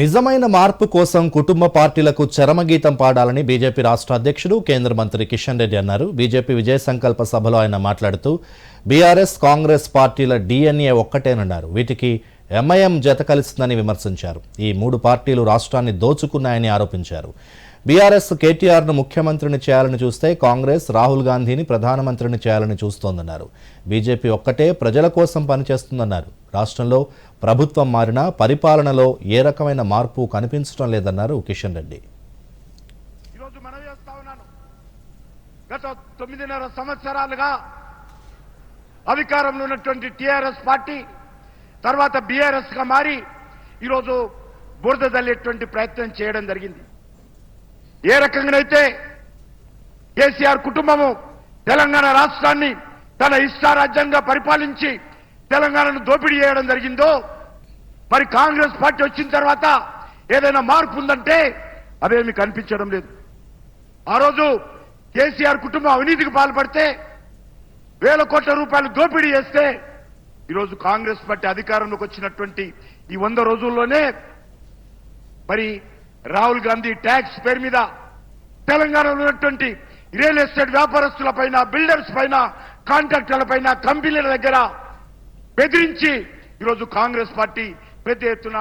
నిజమైన మార్పు కోసం కుటుంబ పార్టీలకు చరమగీతం పాడాలని బీజేపీ రాష్ట్ర అధ్యక్షుడు కేంద్ర మంత్రి కిషన్ రెడ్డి అన్నారు. బీజేపీ విజయ సంకల్ప సభలో ఆయన మాట్లాడుతూ బీఆర్ఎస్ కాంగ్రెస్ పార్టీల డిఎన్ఏ ఒక్కటేనన్నారు. వీటికి ఎంఐఎం జత కలిసిందని విమర్శించారు. ఈ మూడు పార్టీలు రాష్ట్రాన్ని దోచుకున్నాయని ఆరోపించారు. బీఆర్ఎస్ కేటీఆర్ను ముఖ్యమంత్రిని చేయాలని చూస్తే కాంగ్రెస్ రాహుల్ గాంధీని ప్రధానమంత్రిని చేయాలని చూస్తోందన్నారు. బీజేపీ ఒక్కటే ప్రజల కోసం పనిచేస్తుందన్నారు. రాష్ట్రంలో ప్రభుత్వం మారినా పరిపాలనలో ఏ రకమైన మార్పు కనిపించడం లేదన్నారు కిషన్ రెడ్డి. ఈరోజు మనవి చేస్తా ఉన్నాను. గత తొమ్మిదిన్నర సంవత్సరాలుగా అధికారంలో ఉన్నటువంటి టిఆర్ఎస్ పార్టీ తర్వాత బీఆర్ఎస్గా మారి ఈరోజు బురద తల్లేటువంటి ప్రయత్నం చేయడం జరిగింది. ఏ రకంగానైతే కేసీఆర్ కుటుంబము తెలంగాణ రాష్ట్రాన్ని తన ఇష్టారాజ్యంగా పరిపాలించి తెలంగాణను దోపిడీ చేయడం జరిగిందో మరి కాంగ్రెస్ పార్టీ వచ్చిన తర్వాత ఏదైనా మార్పు ఉందంటే అవేమి కనిపించడం లేదు. ఆ రోజు కేసీఆర్ కుటుంబం అవినీతికి పాల్పడితే వేల కోట్ల రూపాయలు దోపిడీ చేస్తే ఈరోజు కాంగ్రెస్ పార్టీ అధికారంలోకి వచ్చినటువంటి ఈ వంద రోజుల్లోనే మరి రాహుల్ గాంధీ ట్యాక్స్ పేరు మీద తెలంగాణలో ఉన్నటువంటి రియల్ ఎస్టేట్ వ్యాపారస్తుల పైన బిల్డర్స్ పైన కాంట్రాక్టర్ల పైన కంపెనీల దగ్గర బెదిరించి ఈరోజు కాంగ్రెస్ పార్టీ పెద్ద ఎత్తున